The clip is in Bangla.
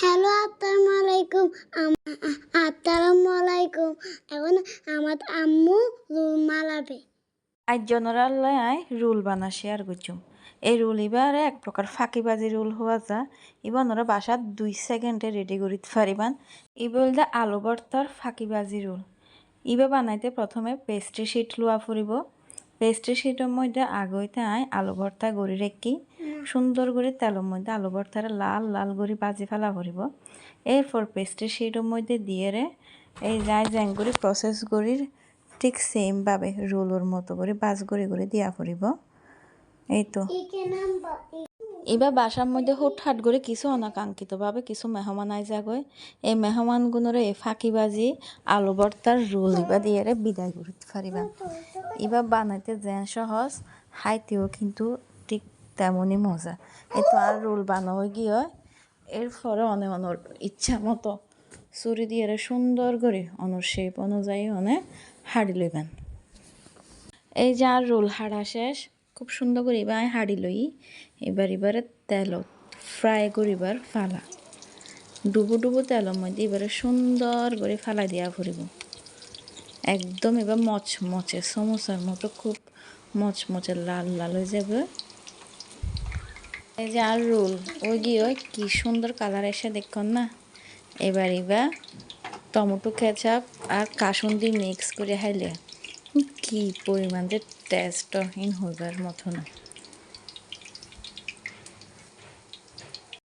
হ্যালো আসসালামু আলাইকুম এখন আমার আম্মু রুল মালাবে আজ জনরালয় আই রুল বানা শেয়ার করছুম। এই রুল এবার এক প্রকার ফাঁকিবাজি রুল হওয়া যা, এবার ওরা বাসাত দুই সেকেন্ডে রেডি করি পারিবান। ই বলতে আলু ভর্তার ফাঁকিবাজি রুল। ইবে বানাইতে প্রথমে পেস্ট্রি শিট লোয়া ফুরিব পেস্ট্রি শিটের মধ্যে আগইতে আই আলু ভর্তা গড়ি রেখি সুন্দর করে তেলের মধ্যে আলু ভর্তারে লাল লাল করে বাজি ফেলা ফুরিব এরপর পেস্ট্রি শিটের মধ্যে দিয়ে রে এই যাই জ্যাং করে প্রসেস করির ঠিক সেমভাবে রোলর মতো করে বাজ করে করে দিয়া ফুরিব এই তো। এবার বাসার মধ্যে হুটহাট করে কিছু অনাকাঙ্ক্ষিতভাবে কিছু মেহমান আই যাগয় এই মেহমানগুলোরে এই ফাঁকিবাজি আলু ভর্তার রোল ইবা দিয়ে বিদায় করতে পারিবা। এবার বানাইতে যেন সহজ, হাইতেও কিন্তু তেমনই মজা। এই আর রোল বানাবো গিয়ে। এরপরে অনেক অনর ইচ্ছা মতো চুরি দিয়ে সুন্দর করে অনর শেপ অনুযায়ী অনেক হাড়ি লইবেন। এই যে আর রোল হাড়া শেষ, খুব সুন্দর করে এবার হাড়ি লই। এবার এবারে তেলত ফ্রাই করিবার ফালা। ডুবো ডুবো তেলের মধ্যে এবারে সুন্দর করে ফালাই দিয়া ফুরিব একদম এবার মচমচে, সমোসার মতো খুব মচমচে, লাল লাল হয়ে যাবে। এই যে আর রোল ওই গিয়ে কি সুন্দর কালার এসে দেখুন না? এবার এবার টমেটো খেচাপ আর কাসুন্দি মিক্স করে হাইলে কি পরিমাণ যে টেস্ট হইবার মতো না